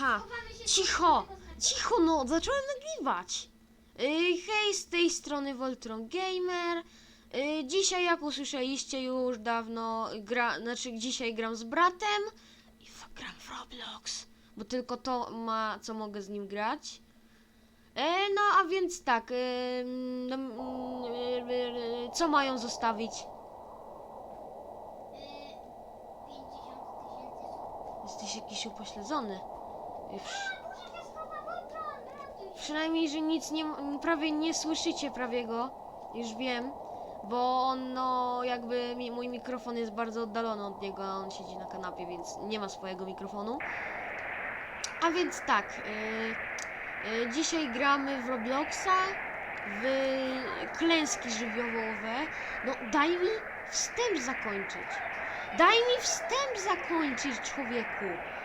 Aha, cicho, cicho no, zacząłem nagrywać. Yy, hej, z tej strony Voltron Gamer. Yy, dzisiaj, jak usłyszeliście już dawno, gra, znaczy dzisiaj gram z bratem i w- gram w Roblox, bo tylko to ma, co mogę z nim grać. E, no, a więc tak, yy, yy, yy, co mają zostawić? Y, 50 tysięcy Jesteś jakiś upośledzony. Yy. Przynajmniej, że nic nie, prawie nie słyszycie prawie go, już wiem, bo on, no, jakby mi, mój mikrofon jest bardzo oddalony od niego, a on siedzi na kanapie, więc nie ma swojego mikrofonu. A więc tak, y, y, dzisiaj gramy w Robloxa, w klęski żywiołowe. No, daj mi wstęp zakończyć. Daj mi wstęp zakończyć, człowieku.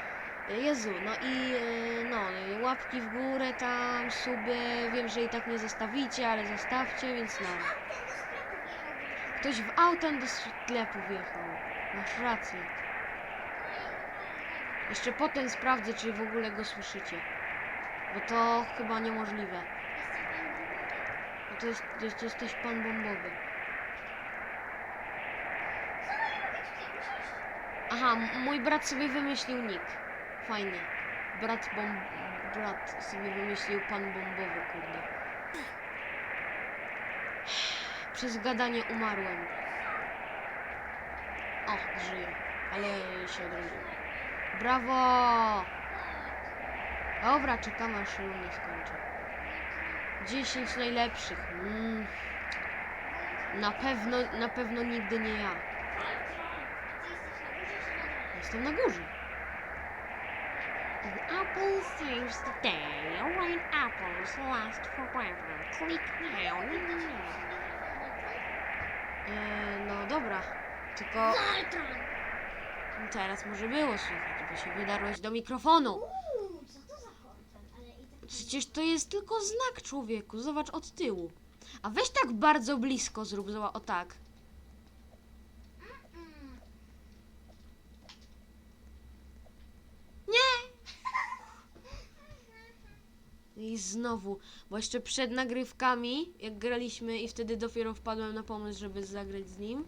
Jezu, no i e, no, e, łapki w górę tam, suby, wiem, że i tak nie zostawicie, ale zostawcie, więc no. Ktoś w autem do sklepu wjechał. Masz rację. Jeszcze potem sprawdzę, czy w ogóle go słyszycie. Bo to chyba niemożliwe. Bo to jest, to jest, to jesteś pan bombowy. Aha, mój brat sobie wymyślił nick. Fajnie. Brat bom... Brat sobie wymyślił pan bombowy, kurde. Przez gadanie umarłem. O, żyję. Ale się odrodziłem. Brawo! Dobra, czekamy aż się nie skończy. 10 najlepszych. Mm. Na pewno, na pewno nigdy nie ja. Jestem na górze. An apple saves the day. White apples last forever. Click now. Eee, no dobra. Tylko Voltron! teraz może było słychać, bo się wydarłeś do mikrofonu. Uuu, co to za Voltron? Ale i tak... Przecież to jest tylko znak człowieku. Zobacz od tyłu. A weź tak bardzo blisko zrób. Zobacz, o tak. Mm. Nie! I znowu, bo jeszcze przed nagrywkami, jak graliśmy i wtedy dopiero wpadłem na pomysł, żeby zagrać z nim,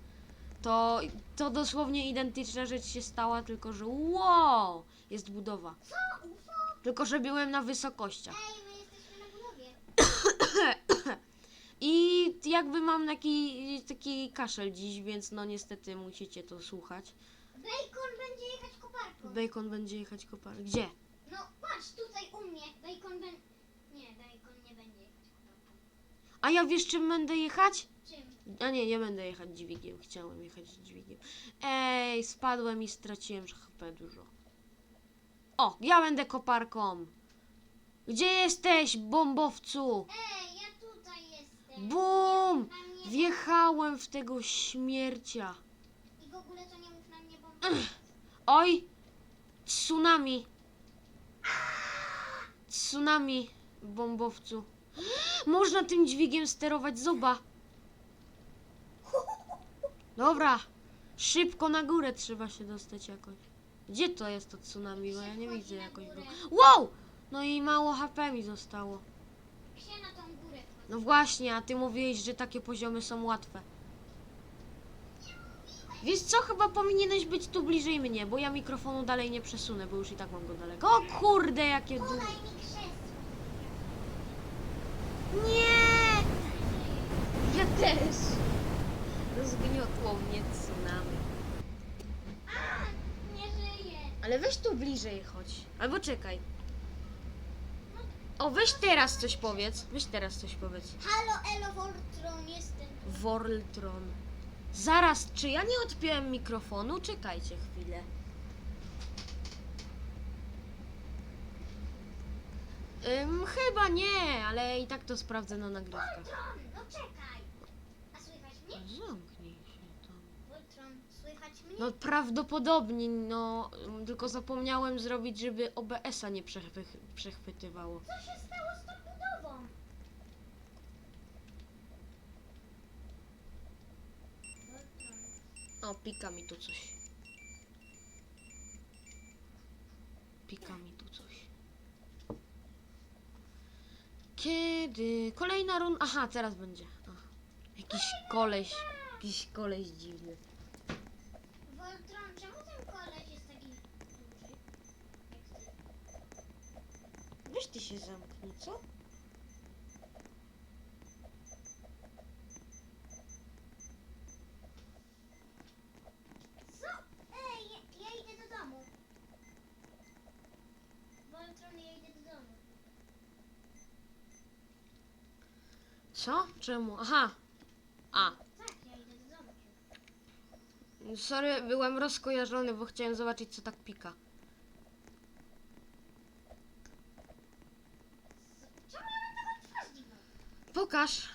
to, to dosłownie identyczna rzecz się stała, tylko że wow, jest budowa. Co? Tylko, że byłem na wysokościach. Ej, my jesteśmy na budowie. I jakby mam taki, taki kaszel dziś, więc no niestety musicie to słuchać. Bacon będzie jechać koparką. Bacon będzie jechać kopar. Gdzie? No patrz, tutaj u mnie. Bacon będzie... Nie, Bacon nie będzie jechać koparką. A ja wiesz czym będę jechać? A nie, nie będę jechać dźwigiem. Chciałem jechać dźwigiem. Ej, spadłem i straciłem HP dużo. O, ja będę koparką. Gdzie jesteś, bombowcu? Ej, ja tutaj jestem. Bum! Wjechałem w tego śmiercia. I w ogóle to nie mów na mnie, bo... Oj! Tsunami! Tsunami, bombowcu. Można tym dźwigiem sterować zoba. Dobra, szybko na górę trzeba się dostać jakoś. Gdzie to jest to tsunami? Bo ja nie widzę jakoś. Było. Wow! No i mało HP mi zostało. Na tą górę? No właśnie, a ty mówiłeś, że takie poziomy są łatwe. Wiesz co, chyba powinieneś być tu bliżej mnie, bo ja mikrofonu dalej nie przesunę, bo już i tak mam go daleko. O kurde, jakie du... Podaj mi krzesło. Nie! Ja też! Rozgniotło mnie tsunami. A, nie żyję. Ale weź tu bliżej chodź. Albo czekaj. O, weź teraz coś powiedz. Weź teraz coś powiedz. Halo, Elo Voltron, jestem. Worltron. Zaraz, czy ja nie odpiąłem mikrofonu? Czekajcie chwilę. Ym, chyba nie, ale i tak to sprawdzę na nagrywkach. Voltron, no czekaj. A słychać mnie? Zamknij się tam. Voltron, słychać mnie? No prawdopodobnie, no ym, tylko zapomniałem zrobić, żeby OBS-a nie przechwy- przechwytywało. Co się stało z tą budową? Voltron. O, pika mi tu coś. Pika mi tu coś. Kiedy? Kolejna runda. Aha, teraz będzie. Jakiś koleś. Jakiś koleś dziwny. Voltron, czemu ten koleś jest taki duży? Jak ty? Ty się zamknij? Co? Ej, ja, ja idę do domu. Voltron, ja idę do domu. Co? Czemu? Aha. A. Tak, ja. Sorry, byłem rozkojarzony, bo chciałem zobaczyć, co tak pika. Ja? Pokaż.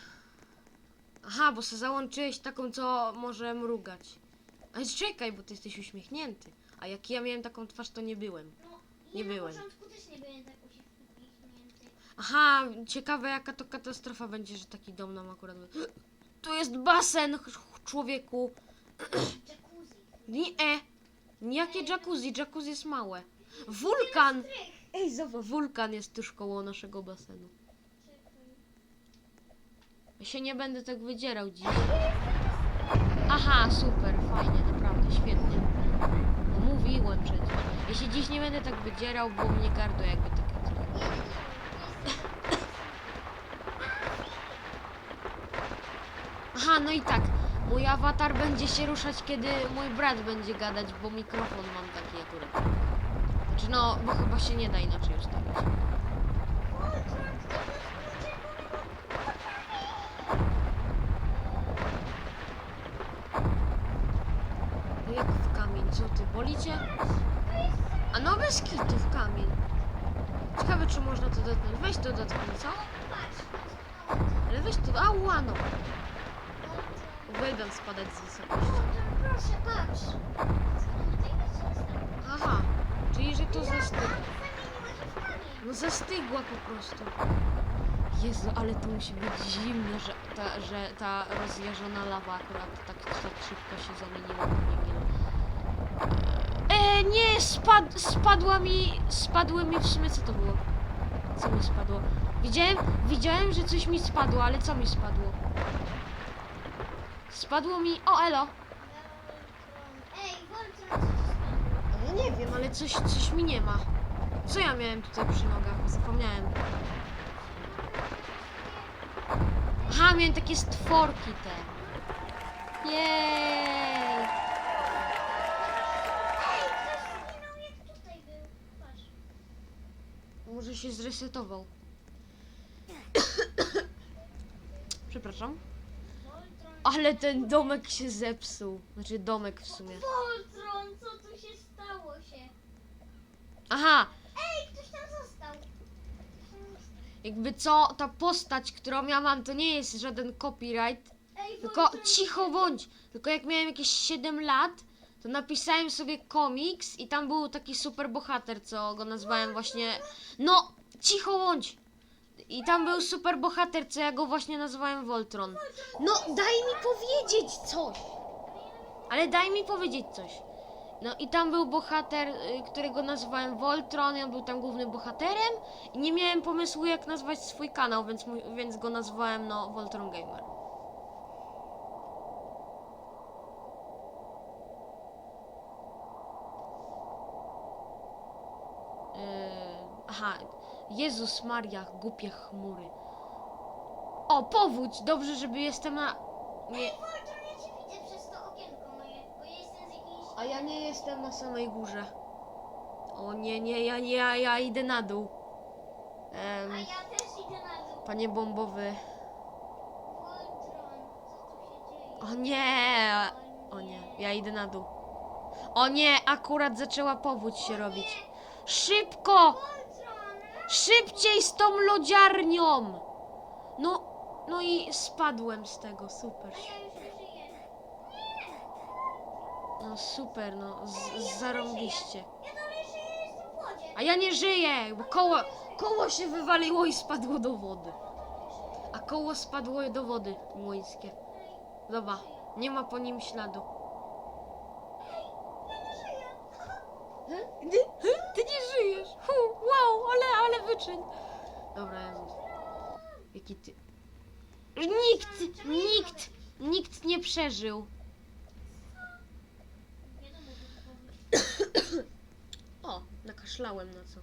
Aha, bo se załączyłeś taką, co może mrugać. Ale czekaj, bo ty jesteś uśmiechnięty. A jak ja miałem taką twarz, to nie byłem. No, Nie ja byłem. na początku też nie byłem tak. Aha, ciekawe jaka to katastrofa będzie, że taki dom nam akurat... Tu jest basen, ch- człowieku. Jacuzzi. Nie, e. Jakie jacuzzi? Jacuzzi jest małe. Wulkan! Ej, zobacz, wulkan jest tuż koło naszego basenu. Ja się nie będę tak wydzierał dziś. Aha, super, fajnie, naprawdę, świetnie. No, mówiłem przecież. Ja się dziś nie będę tak wydzierał, bo mnie gardło jakby takie trochę. Aha, no i tak. Mój awatar będzie się ruszać, kiedy mój brat będzie gadać, bo mikrofon mam taki akurat. Znaczy no, bo chyba się nie da inaczej ustawić. No jak w kamień, co ty, boli cię? A no bez kitu w kamień. Ciekawe, czy można to dotknąć. Weź to dotknij, co? Ale weź to, ała no. Uwielbiam spadać z wysokości. Proszę, patrz. Aha, czyli że to zastygło. No zastygła po prostu. Jezu, ale to musi być zimne, że ta, że ta rozjeżona lawa akurat tak, tak szybko się zamieniła w węgiel. E, nie, spad, spadła mi, spadły mi w sumie, co to było? Co mi spadło? Widziałem, widziałem, że coś mi spadło, ale co mi spadło? Spadło mi, o elo! Ej? Ja nie wiem, ale coś, coś mi nie ma. Co ja miałem tutaj przy nogach? Zapomniałem. Aha, miałem takie stworki te. Jej! Ej, ktoś zginął jak tutaj był. Patrz. Może się zresetował. Przepraszam. Ale ten domek się zepsuł. Znaczy domek w sumie. Voltron, co tu się stało się? Aha, Ej, ktoś tam został. jakby co, ta postać, którą ja mam, to nie jest żaden copyright. Ej, Tylko Voltron, cicho bądź. Tylko jak miałem jakieś 7 lat, to napisałem sobie komiks i tam był taki super bohater, co go nazwałem właśnie. No, cicho bądź. I tam był super bohater, co ja go właśnie nazwałem Voltron. No, daj mi powiedzieć coś. Ale daj mi powiedzieć coś. No i tam był bohater, y, którego nazwałem Voltron, i on był tam głównym bohaterem i nie miałem pomysłu jak nazwać swój kanał, więc, mój, więc go nazwałem no Voltron Gamer. Yy, aha, Jezus Maria, głupie chmury. O, powódź! Dobrze, żeby jestem na... Nie, Ej, Voltron, ja cię widzę przez to okienko moje, bo ja jestem z jakiejś... a ja nie jestem na samej górze. O nie, nie, ja nie, ja, ja idę na dół. Em, A ja też idę na dół. panie bombowy. Voltron, co tu się dzieje? O nie! O nie, ja idę na dół. O nie, akurat zaczęła powódź się robić. Szybko! Szybciej z tą lodziarnią! No, no i spadłem z tego, super. No super, no, z, zarąbiście. A ja nie żyję, bo koło, koło się wywaliło i spadło do wody. A koło spadło do wody młyńskie. Dobra, nie ma po nim śladu. Ja nie żyję. Ty, ty nie żyjesz! Hu, wow, ale, ale wyczyn. Dobra, Jezus. Jaki ty... Nikt, nikt, nikt nie przeżył. O, nakaszlałem na co.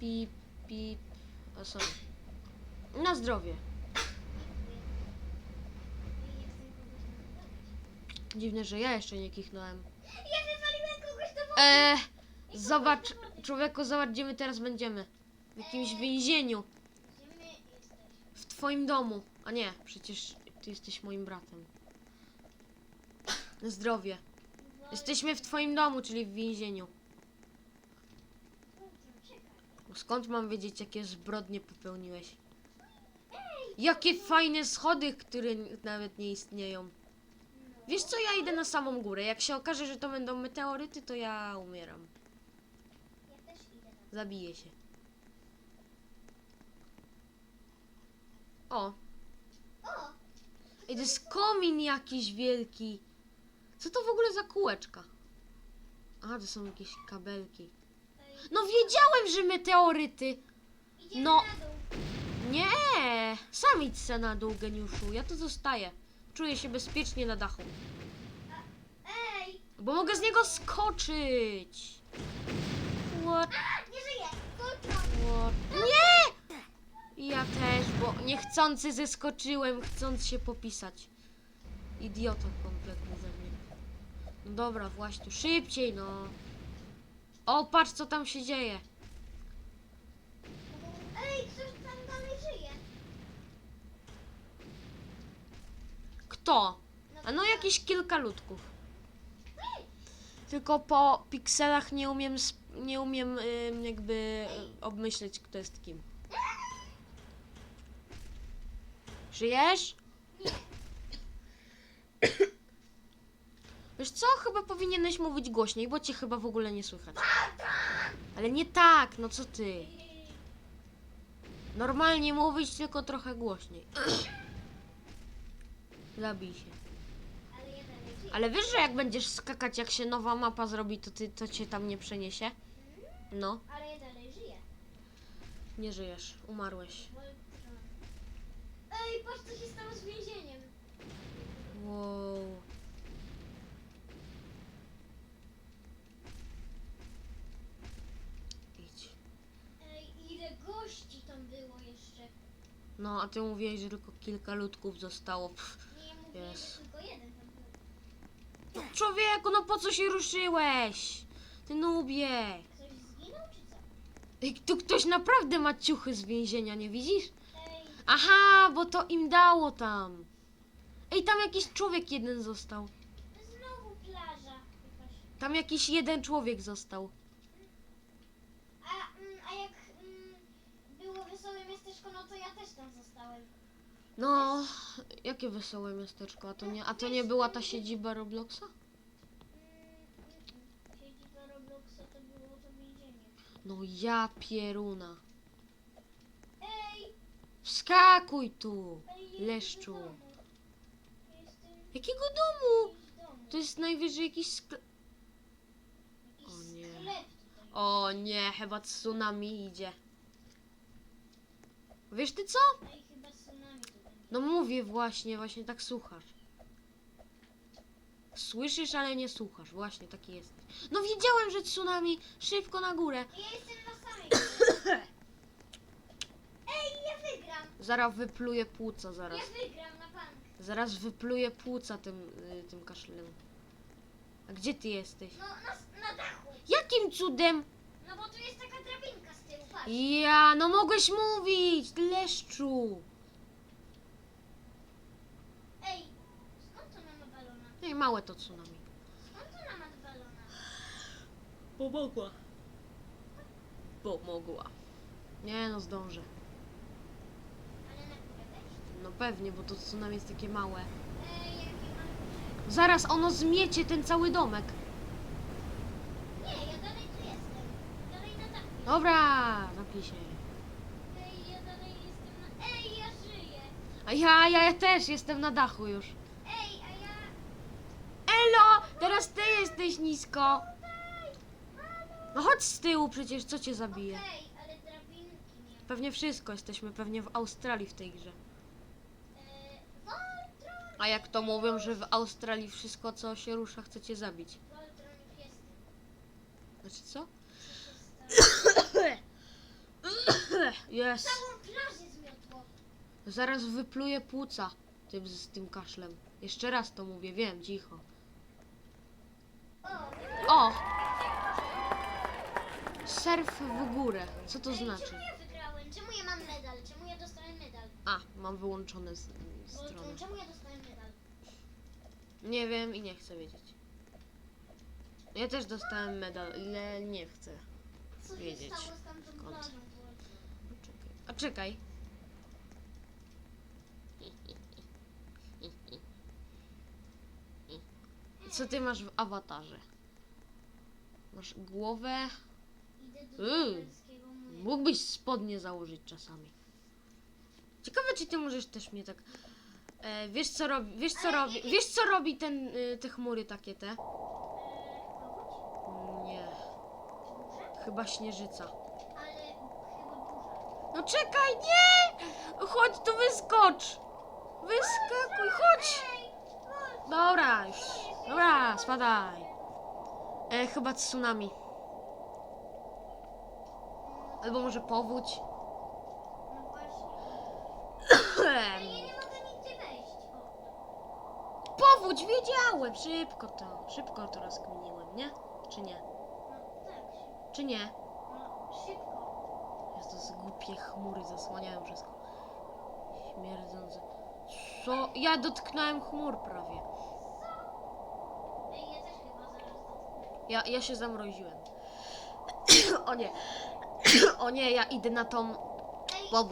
Pip, pip. O, sorry. Na zdrowie. Dziwne, że ja jeszcze nie kichnąłem. Ja wywaliłem kogoś do wody! Eee, zobacz, człowieku, zobacz, gdzie my teraz będziemy. W jakimś więzieniu. W twoim domu. A nie, przecież ty jesteś moim bratem. Zdrowie. Jesteśmy w twoim domu, czyli w więzieniu. Skąd mam wiedzieć, jakie zbrodnie popełniłeś? Jakie fajne schody, które nawet nie istnieją. Wiesz co, ja idę na samą górę. Jak się okaże, że to będą meteoryty, to ja umieram. Zabiję się. O, to jest komin jakiś wielki. Co to w ogóle za kółeczka? A, to są jakieś kabelki. No wiedziałem, że meteoryty. Idziemy No. na dół. Nie, sam idź se na dół, geniuszu. Ja tu zostaję. Czuję się bezpiecznie na dachu. Ej! Bo mogę z niego skoczyć. What? Nie żyję! What? Nie! Ja też, bo niechcący zeskoczyłem, chcąc się popisać. Idiota kompletny ze mnie. No dobra, właśnie szybciej, no. O, patrz co tam się dzieje. Ej, ktoś tam dalej żyje. Kto? A no jakieś kilka ludków. Tylko po pikselach nie umiem, nie umiem jakby y, obmyśleć, kto jest kim. Żyjesz? Wiesz co? Chyba powinieneś mówić głośniej, bo cię chyba w ogóle nie słychać. Ale nie tak, no co ty? Normalnie mówić, tylko trochę głośniej. Zabij się. Ale ja dalej żyję. Ale wiesz, że jak będziesz skakać, jak się nowa mapa zrobi, to, ty, to cię tam nie przeniesie? No, Ale ja dalej żyję. nie żyjesz, umarłeś. Ej, patrz co się stało z więzieniem. Wow. Idź. Ej, ile gości tam było jeszcze. No, a ty mówiłeś, że tylko kilka ludków zostało. Pff. Nie mówiłem, Jest. że tylko jeden. Człowieku, no po co się ruszyłeś? Ty nubie. Ktoś zginął czy co? Ej, tu ktoś naprawdę ma ciuchy z więzienia, nie widzisz? Ej, Aha, bo to im dało tam. Ej, tam jakiś człowiek jeden został. znowu plaża. Jakaś. Tam jakiś jeden człowiek został. A, mm, a jak mm, było wesołe miasteczko, no to ja też tam zostałem. No, jakie wesołe miasteczko. A to nie, a to nie była ta siedziba Robloxa? Siedziba Robloxa to było to więzienie. No ja pieruna. Ej, Wskakuj tu, ej, jestem leszczu. w domu. Jestem Jakiego domu? w domu. To jest najwyżej jakiś sklep. Jakiś O nie. sklep tutaj. O nie, chyba tsunami idzie. Wiesz ty co? Ej, chyba tsunami tu będzie. No mówię właśnie, właśnie tak słuchasz. Słyszysz, ale nie słuchasz. Właśnie taki jesteś. No wiedziałem, że tsunami. Szybko na górę. Ja jestem na samej. Ej, ja wygram. Zaraz wypluję płuca, zaraz. Ja wygram na bank. Zaraz wypluję płuca tym, y, tym kaszlem. A gdzie ty jesteś? No, na, na dachu. Jakim cudem? No bo tu jest taka drabinka z tyłu, patrz. Ja, no mogłeś mówić, leszczu. Ej, skąd ona ma balona? Ej, małe to tsunami. Skąd ona ma balona? Pomogła. Pomogła. Nie no, zdążę. Ale na górę wejść? No pewnie, bo to tsunami jest takie małe. Ej, jakie mam... Zaraz ono zmiecie ten cały domek. Nie, ja dalej tu jestem. Dalej na dachu. Dobra, napij się. Ej, ja dalej jestem na... Ej, ja żyję. A ja, ja, ja też jestem na dachu już. Ej, a ja... Elo, teraz ty jesteś nisko. No chodź z tyłu przecież, co cię zabije? Okej, ale drabin... pewnie wszystko. Jesteśmy pewnie w Australii w tej grze. E, Voltron! A jak to mówią, że w Australii wszystko, co się rusza, chcecie zabić. Voltron już jest. Znaczy co? Jest. Całą plażę zmiotło. Zaraz wypluję płuca tym, z tym kaszlem. Jeszcze raz to mówię, wiem, cicho. O! Surf w górę. Co to znaczy? Czemu ja wygrałem? Czemu ja mam medal? Czemu ja dostałem medal? A, mam wyłączone z, strony. Czemu ja dostałem medal? Nie wiem i nie chcę wiedzieć. Ja też dostałem medal, ale nie chcę. Co Wiedzieć. się stało z tamtą Skąd? plażą. A czekaj. Co ty masz w awatarze? Masz głowę. Idę do Yy. Mógłbyś spodnie założyć czasami. Ciekawe, czy ty możesz też mnie tak. E, wiesz co robi. Wiesz co robi. Wiesz co robi ten, y, te chmury takie te? Powódź? Nie. Chyba śnieżyca. Ale chyba burza. No czekaj, nie! Chodź tu wyskocz! Wyskakuj, chodź! Dobra, już. Dobra, spadaj. E, chyba tsunami. Albo może powódź. No właśnie. Ja nie mogę nigdzie wejść. O, Powódź, wiedziałem! Szybko to, szybko to rozkminiłem, nie? Czy nie? no tak, szybko. Czy nie? No, szybko. Jest to głupie chmury zasłaniają wszystko. Śmierdzące. Co? Ja dotknąłem chmur prawie. Ej, ja też chyba zaraz dotknę. Ja, ja się zamroziłem. o nie. o nie, ja idę na tą Ej, o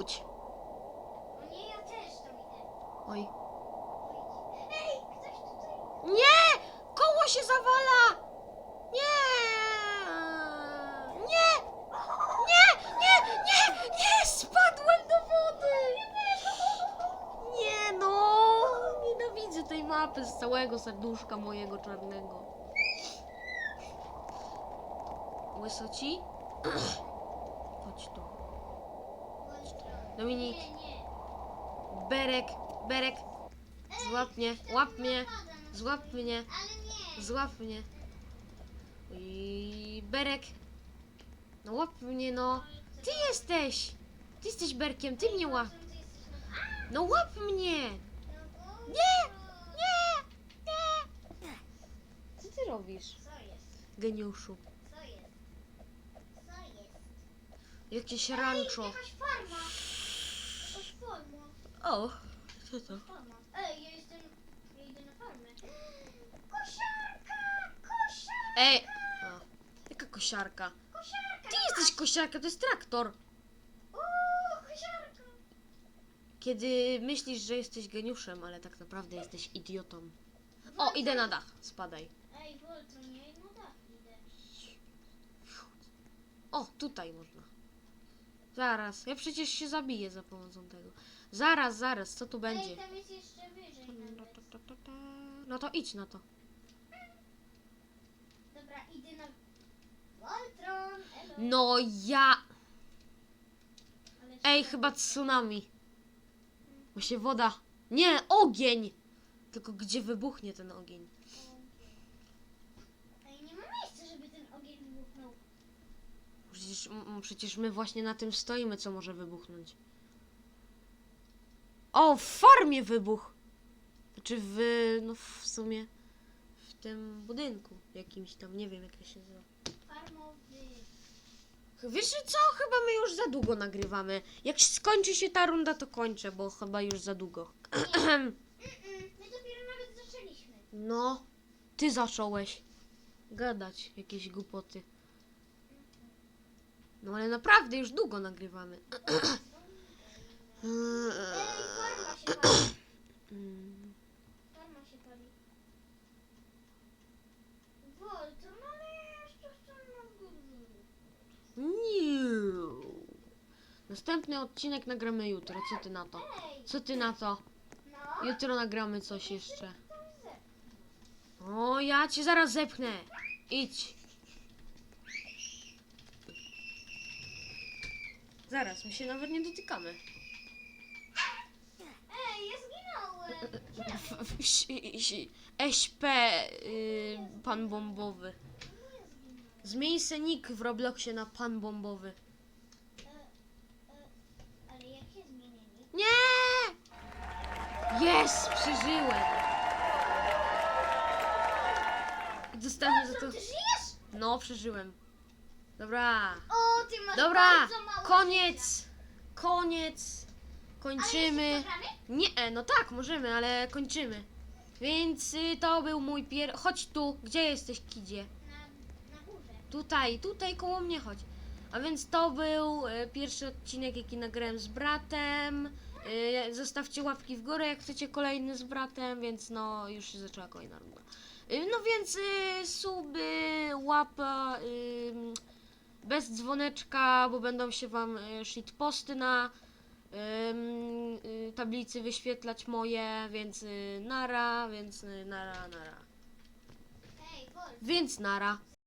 nie, ja też tam idę. Oj. Ej, ktoś tutaj... Nie! Koło się zawala! Nie! Nie! Nie! Nie! Nie! Nie! Spadłem do wody! Nie no! Nienawidzę tej mapy z całego serduszka mojego czarnego. Łysoci? Chodź tu. Dominik. Berek, Berek, złap mnie, łap mnie, złap mnie. Złap mnie. I Berek. No łap mnie no. Ty jesteś! Ty jesteś Berkiem, ty mnie łap. No łap mnie! Nie! Nie! Nie! Co ty robisz, geniuszu? Co jest? Co jest? Jakieś rancho. O, co to? Ej, ja jestem... Ja idę na farmę. Kosiarka! Kosiarka! Ej! Jaka kosiarka? Kosiarka! Ty jesteś kosiarka, to jest traktor. Uuu, kosiarka! Kiedy myślisz, że jesteś geniuszem, ale tak naprawdę jesteś idiotą. O, idę na dach, spadaj. Ej, Voltron, ja na dach idę. O, tutaj można. Zaraz, ja przecież się zabiję za pomocą tego. Zaraz, zaraz, co tu Ej, będzie? tam jest jeszcze wyżej nawet. No to idź na to. Dobra, idę na... Voltron! Elo. No ja... Ale Ej, chyba tsunami. Bo się woda... Nie, ogień! Tylko gdzie wybuchnie ten ogień? Ej, nie ma miejsca, żeby ten ogień wybuchnął. Przecież, przecież my właśnie na tym stoimy, co może wybuchnąć. O, w farmie wybuch! Znaczy w, no w sumie w tym budynku jakimś tam, nie wiem jak to się nazywa. Farmowy. Wiesz co? Chyba my już za długo nagrywamy. Jak skończy się ta runda, to kończę, bo chyba już za długo. My dopiero nawet zaczęliśmy. No, ty zacząłeś gadać jakieś głupoty. No ale naprawdę już długo nagrywamy. Następny odcinek nagramy jutro. Co ty na to? Co ty na to? Jutro nagramy coś jeszcze. O, ja cię zaraz zepchnę. Idź. Zaraz, my się nawet nie dotykamy. Ej, ja zginąłem! Si- SP, y, pan bombowy. Zmień se nick w Robloxie na pan bombowy. Ale jakie zmienienie? Nie! Jest! Przeżyłem! I Dostałem za to... Ty żyjesz? No, przeżyłem. Dobra. O, ty masz Dobra, bardzo mało koniec! Koniec! Kończymy. życia. Ale jeszcze Nie, e, no tak, możemy, ale kończymy. Więc y, to był mój pier... Chodź tu, gdzie jesteś, kidzie? Na, na górze. Tutaj, tutaj koło mnie chodź. A więc to był e, pierwszy odcinek, jaki nagrałem z bratem. E, zostawcie łapki w górę, jak chcecie kolejny z bratem, więc no, już się zaczęła kolejna runda. E, no więc e, suby, łapa, ym, bez dzwoneczka, bo będą się wam e, shitposty na y, tablicy wyświetlać moje, więc y, nara, więc y, nara, nara. Więc nara.